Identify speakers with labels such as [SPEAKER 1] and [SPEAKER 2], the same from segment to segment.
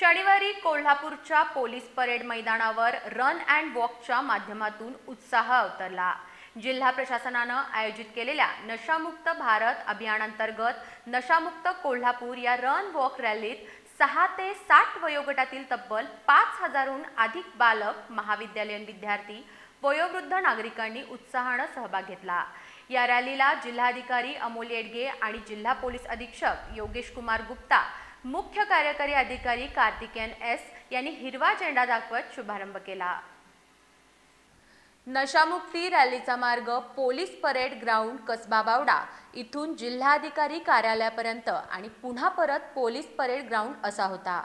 [SPEAKER 1] शनिवारी कोल्हापूरच्या police parade मैदानावर रन अँड वॉकच्या माध्यमातून उत्साह अवतरला. जिल्हा प्रशासनानं आयोजित केलेल्या नशामुक्त भारत अभियानांतर्गत नशामुक्त कोल्हापूर या रन वॉक रॅलीत सहा ते साठ वयोगटातील तब्बल पाच हजारहून अधिक बालक महाविद्यालयीन विद्यार्थी वयोवृद्ध नागरिकांनी उत्साहानं सहभाग घेतला. या रॅलीला जिल्हाधिकारी अमोल येडगे आणि जिल्हा पोलीस अधीक्षक योगेश कुमार गुप्ता मुख्य कार्यकारी अधिकारी कार्तिकेयन एस यांनी हिरवा झेंडा दाखवत शुभारंभ केला. नशामुक्ती रॅलीचा मार्ग police parade ground Kasba Bawada इथून जिल्हाधिकारी कार्यालयापर्यंत आणि पुन्हा परत पोलीस परेड ग्राउंड असा होता.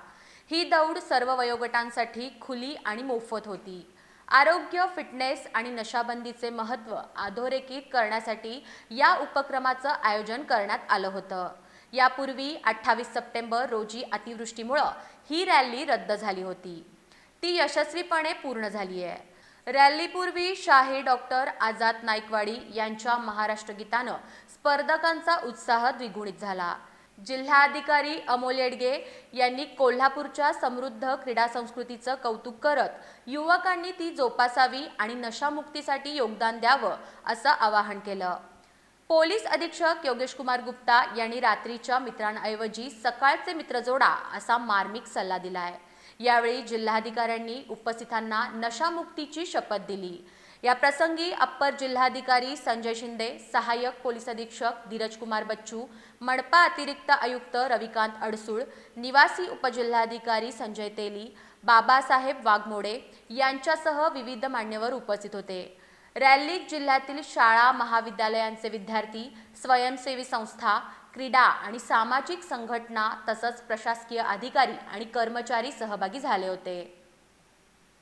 [SPEAKER 1] ही दौड सर्व वयोगटांसाठी खुली आणि मोफत होती. आरोग्य फिटनेस आणि नशाबंदीचे महत्त्व अधोरेखित करण्यासाठी या उपक्रमाचं आयोजन करण्यात आलं होतं. यापूर्वी अठ्ठावीस सप्टेंबर रोजी अतिवृष्टीमुळं ही रॅली रद्द झाली होती. ती यशस्वीपणे पूर्ण झाली आहे रॅलीपूर्वी शाही डॉक्टर आझाद नाईकवाडी यांच्या महाराष्ट्र गीतानं स्पर्धकांचा उत्साह द्विगुणित झाला. जिल्हाधिकारी अमोल येडगे यांनी कोल्हापूरच्या समृद्ध क्रीडा संस्कृतीचं कौतुक करत युवकांनी ती जोपासावी आणि नशामुक्तीसाठी योगदान द्यावं असं आवाहन केलं. पोलीस अधीक्षक योगेश कुमार गुप्ता यांनी रात्रीच्या मित्रांऐवजी सकाळचे मित्र जोडा असा मार्मिक सल्ला दिलाय. यावेळी जिल्हाधिकाऱ्यांनी उपस्थितांना नशामुक्तीची शपथ दिली. या प्रसंगी अप्पर जिल्हाधिकारी संजय शिंदे सहाय्यक पोलीस अधीक्षक धीरज कुमार बच्चू मनपा अतिरिक्त आयुक्त रविकांत अडसूळ निवासी उपजिल्हाधिकारी संजय तेली बाबासाहेब वाघमोडे यांच्यासह विविध मान्यवर उपस्थित होते. रॅलीत जिल्ह्यातील शाळा महाविद्यालयांचे विद्यार्थी स्वयंसेवी संस्था क्रीडा आणि सामाजिक संघटना तसंच प्रशासकीय अधिकारी आणि कर्मचारी सहभागी झाले होते.